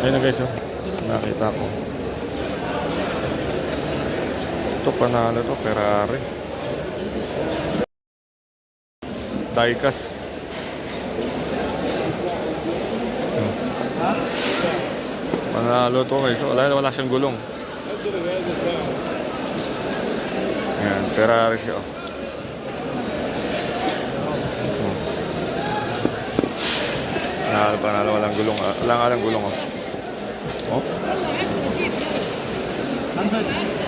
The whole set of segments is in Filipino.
Ayun na guys, oh. Nakita ko. Ito panalo to, Ferrari. Diecast. Hmm. Panalo to guys. Wala, wala siyang gulong. Yan, Ferrari siya. oh. Hmm. Panalo, panalo, walang gulong. ah. Wala nga lang gulong. Oh. Oh.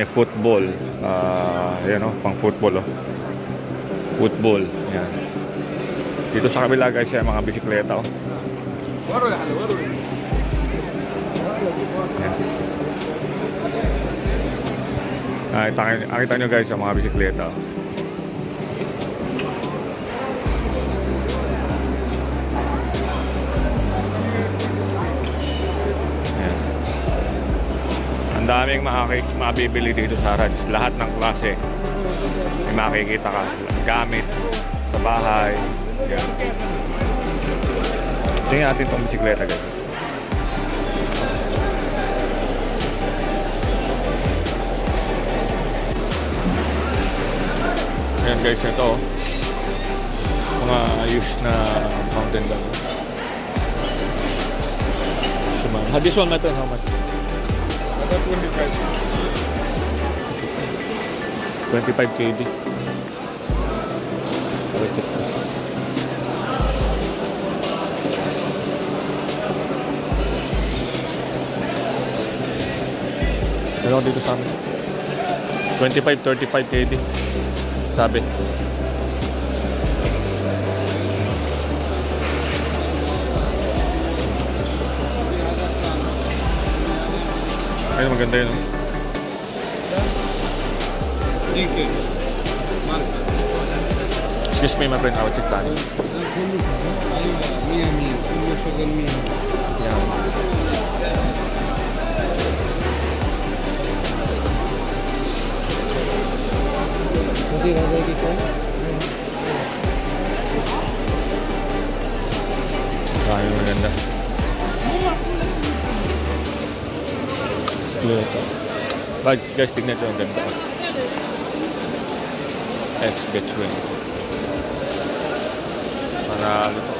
May football. Ah, yan oh, pang football oh. Football. Yan. Dito sa kabila guys, yan mga bisikleta oh. Yan. Nakita, nakita nyo guys ang mga bisikleta oh. Daming makaki mabibili dito sa Rads. Lahat ng klase. May makikita ka. Gamit sa bahay. Tingnan natin itong bisikleta guys. Ayan guys, ito. Mga used na fountain gun. Shimano. This one, Maton, how much? About 25. 25 kg. Let's check this. Meron dito sa amin. 25, 35 kg. Sabi. Ayun, maganda yun. Excuse me, my friend. I check that. Ayun, maganda. Toyota. Guys, guys, tignan ito ang ganda. X-Between. Panalo to.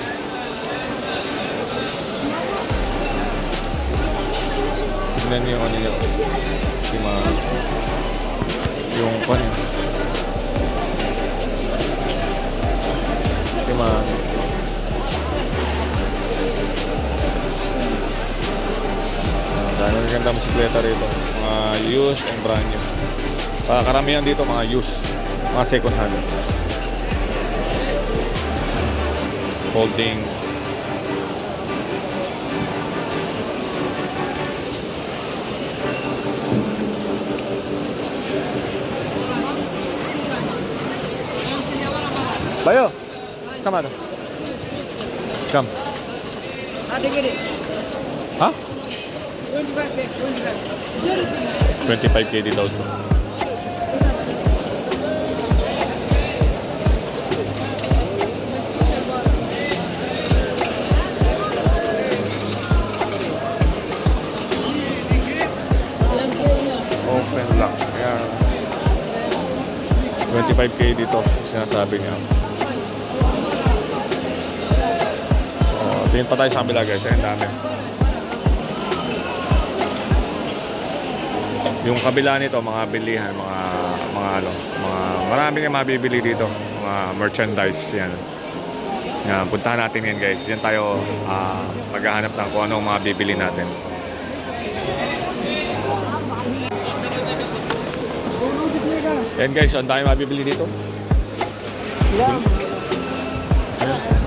Tignan niyo yung ano niyo. Si mga... Yung pan. Si mga... Ganda bisikleta rito. Mga used and brand new. Para karamihan dito mga used. Mga second hand. Holding. Bayo! Come on. Come. Ha? 25k din daw to. Open lock. Ayan. 25k dito, sinasabi niya. So, tingin pa tayo sa kabila guys. Ayan, dami. Yung kabila nito, mga bilihan, mga mga ano, mga marami kang mabibili dito, mga merchandise yan. Yan, puntahan natin yan guys. Diyan tayo ah, maghahanap ng kung ano ang mga bibili natin. Yan guys, ang dami mabibili dito. Ayan.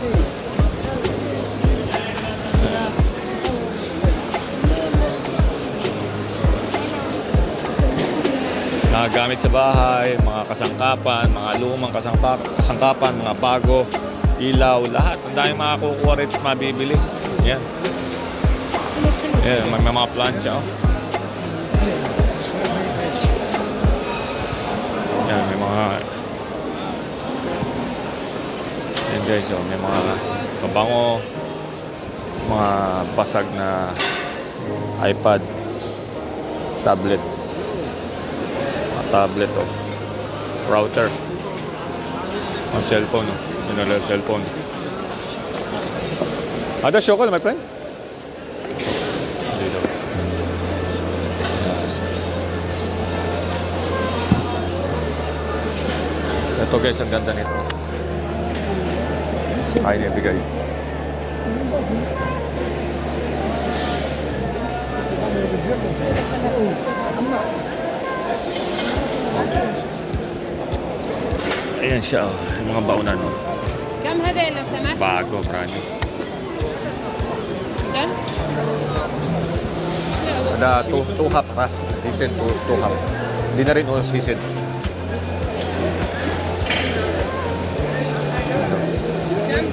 Gamit sa bahay, mga kasangkapan, mga lumang kasangkapan, mga bago, ilaw, lahat. Ang daming makakukuha rito at mabibili. Yan. Yan, may, mga plancha. Oh. Yan, may mga... Yan guys, oh, may mga pabango, mga basag na iPad, tablet tablet o router. Ang cellphone o yun na cellphone. Ada show ko my friend. Dito. Ito guys ang ganda nito. Ay nabigay ayan siya oh. yung mga baunan oh. كم هذا لو سمحت؟ bago brand new كم؟ Ada two, two half ras. Season two, two half. Hindi na rin all season. كم؟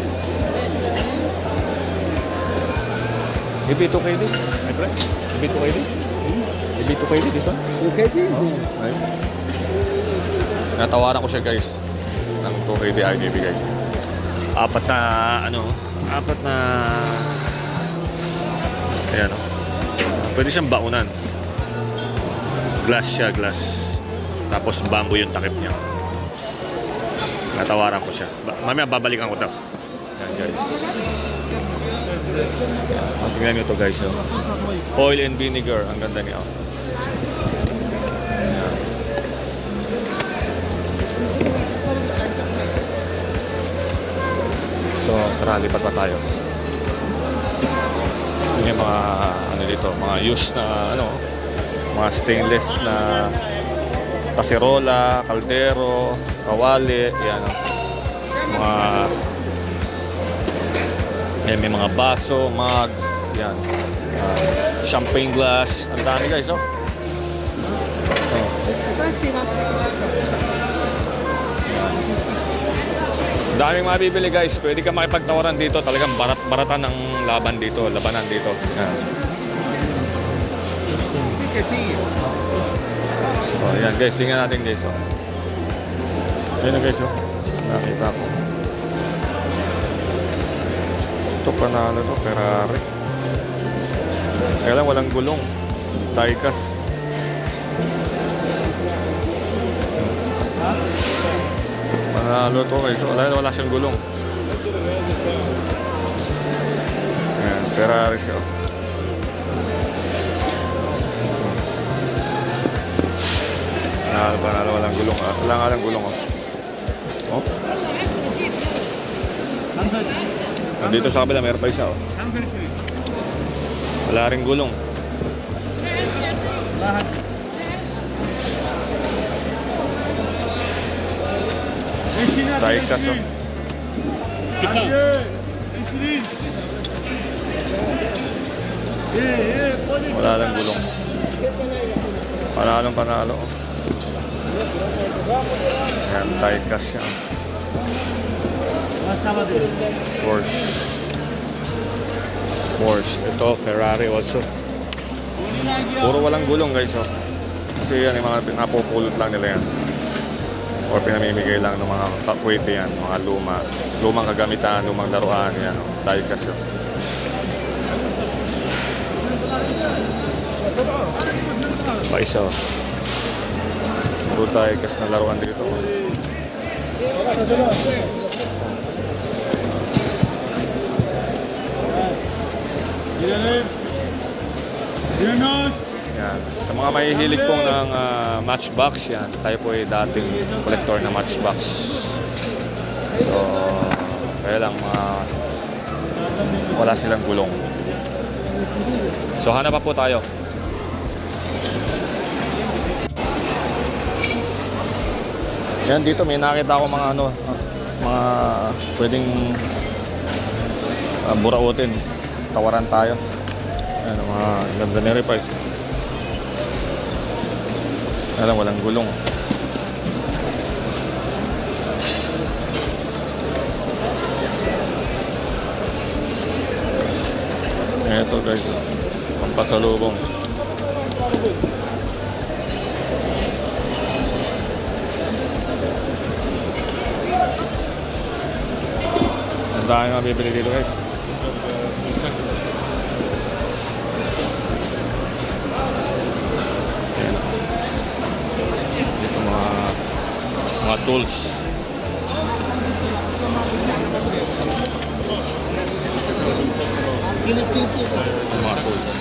Maybe 2 KD. My friend. Maybe 2 KD. Maybe 2 KD this one. Okay, din. Right. Natawaran ko siya guys. Ng 2 KD ay bibigay. Apat na ano, apat na Ayan oh. Pwede siyang baunan. Glass siya, glass. Tapos bamboo yung takip niya. Natawaran ko siya. Ba mamaya babalikan ko to. Yan guys. Yan. Tingnan nyo to guys. Oh. Oil and vinegar. Ang ganda niya. Oh. So, tara, lipat pa tayo. Yun yung mga, ano dito, mga used na, ano, mga stainless na kaserola, kaldero, kawali, yan. oh. Mga, yan, may mga baso, mug, yan. Ah, champagne glass, ang dami guys, oh. oh. Daming mabibili guys. Pwede ka makipagtawaran dito. Talagang barat-baratan ng laban dito. Labanan dito. Yan. So, ayan guys. Tingnan natin guys. Oh. Ayun na guys, oh. Nakita ko. Ito panalo to, Ferrari. Kaya lang walang gulong. Nakakalot po kayo. So, wala, wala siyang gulong. Ayan, Ferrari siya. Nahal pa na walang gulong. Ah. Wala nga lang gulong. Oh. oh. Nandito sa kabila, meron pa isa. Oh. Wala rin gulong. Lahat. 자 일자서 wala lang gulong. Panalong panalo. Yan tight cast yan. Porsche. Porsche. Ito Ferrari also. Puro walang gulong guys oh. kasi yan yung mga napupulot lang nila yan o pinamimigay lang ng mga kakwete yan, mga luma. Lumang kagamitan, lumang laruan yan, o, dahil kasi. Paisa o. Puro tayo kasi na laruan dito. You're not. Sa mga mahihilig pong ng ah, Matchbox, yan. Tayo po ay dating collector ng Matchbox. So, kaya lang mga wala silang gulong. So, hanap pa po tayo. Yan, dito may nakita ako mga ano, mga pwedeng uh, burautin. Tawaran tayo. Yan, mga ganda ni Repay. Alam, walang gulong. Eto guys, pampasalubong. Ang dami mabibili dito guys. Mga tools. Mga tools.